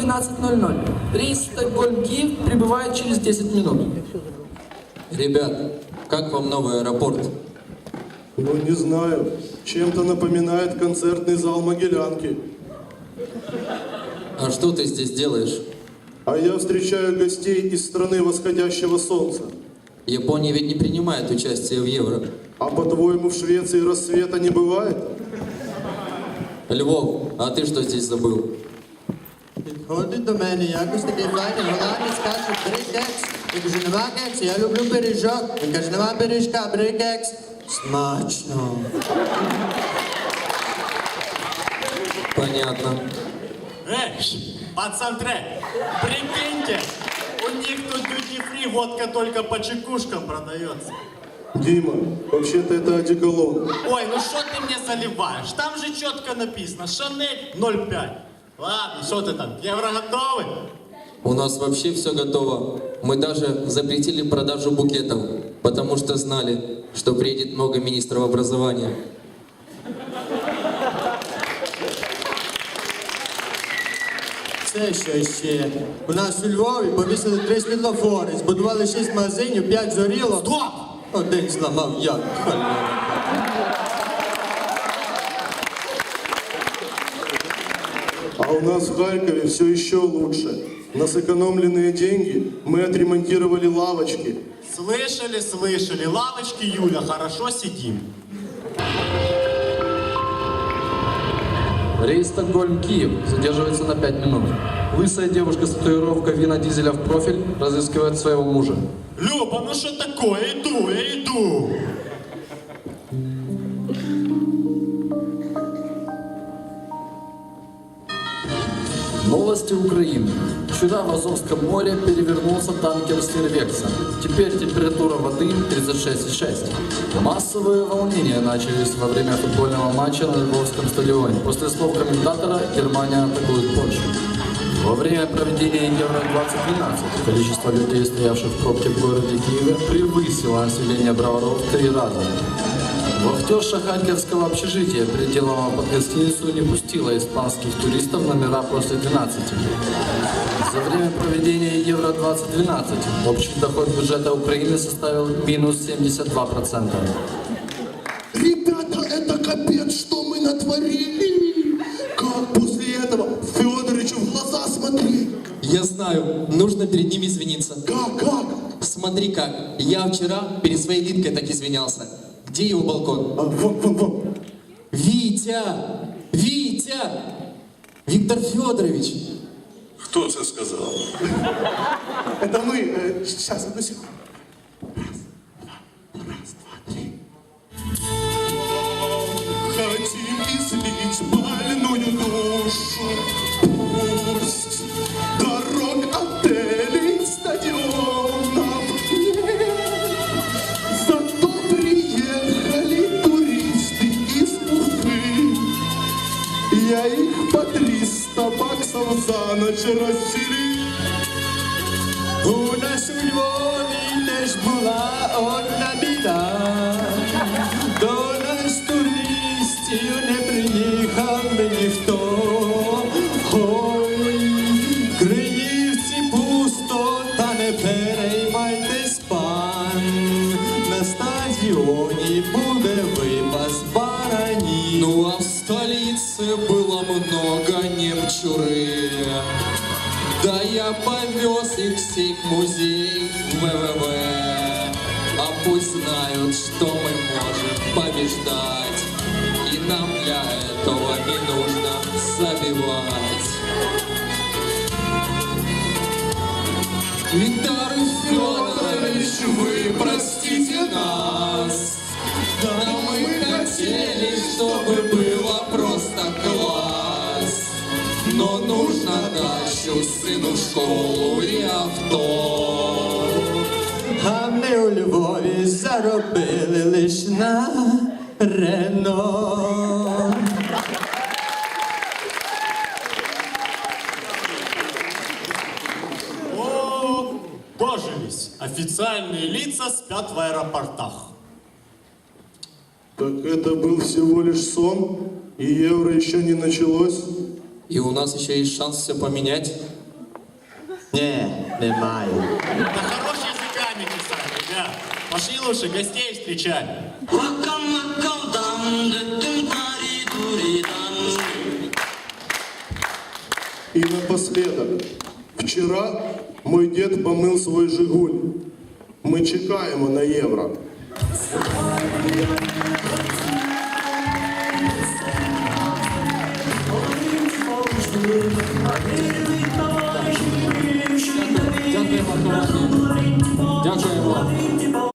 17.00. Рейс Стокгольм-Киев прибывает через 10 минут. Ребят, как вам новый аэропорт? Ну, не знаю. Чем-то напоминает концертный зал Могилянки. А что ты здесь делаешь? А я встречаю гостей из страны восходящего солнца. Япония ведь не принимает участие в Евро. А по-твоему, в Швеции рассвета не бывает? Львов, а ты что здесь забыл? Підходить до мене якось такий файний голландець, каже, бери кекс. Я кажу, нема кекс, я люблю пиріжок. Він каже, нема пиріжка, бери кекс. Смачно. Понятно. Эй, пацантры, прикиньте, у них тут дьюти-фри водка только по чекушкам продается. Дима, вообще-то это одеколон. Ой, ну что ты мне заливаешь? Там же четко написано, Шанель 0,5. Ладно, что ты там, евро готовы? У нас вообще все готово. Мы даже запретили продажу букетов, потому что знали, что приедет много министров образования. Це що ще? У нас у Львові повісили три світлофори, збудували шість магазинів, п'ять зоріло. Стоп! Один зламав я. А у нас в Харькове все еще лучше. На сэкономленные деньги мы отремонтировали лавочки. Слышали, слышали, лавочки, Юля, хорошо сидим. Рейс Стокгольм-Киев задерживается на 5 минут. Лысая девушка с татуировкой Вина Дизеля в профиль разыскивает своего мужа. Люба, ну что такое? Иду, я иду. Новости Украины. Вчера в Азовском море перевернулся танкер Стервекса. Теперь температура воды 36,6. Массовые волнения начались во время футбольного матча на Львовском стадионе. После слов комментатора Германия атакует Польшу. Во время проведения Евро-2012 количество людей, стоявших в пробке в городе Киеве, превысило население Броваров три раза. Вахтерша Харьковского общежития, переделанного под гостиницу, не пустила испанских туристов номера после 12. За время проведения Евро-2012 общий доход бюджета Украины составил минус 72%. Ребята, это капец, что мы натворили! Как после этого Федоровичу в глаза смотреть? Я знаю, нужно перед ними извиниться. Как, как? Смотри как, я вчера перед своей Линкой так извинялся. Где его балкон? А, вон, вон, вон. Витя! Витя! Виктор Федорович! Хто це сказав? Это мы. сейчас, одну секунду. Я их по 300 баксов за ночь расселил. У нас у Львові теж була одна біда. До нас туристів не приїхав ніхто. Ой, Криївці пусто, та не переймайтесь, пан. На стадіоні буде випас много немчуры. Да я повез их всех в музей ВВВ. А пусть знают, что мы можем побеждать. И нам для этого не нужно забивать. Виктор Федорович, вы простите нас. Да мы хотели, чтобы было дачу, сыну школу и авто. А ми у Львові заробили лиш на Рено. О, дожились. Официальные лица спят в аэропортах. Так это был всего лишь сон, и евро еще не началось. И у нас еще есть шанс все поменять. Ні, немає. Да хорош языками писать, ребят. Пошли лучше гостей встречать. И напоследок. Вчера мой дед помыл свой «Жигуль». Мы чекаємо на євро.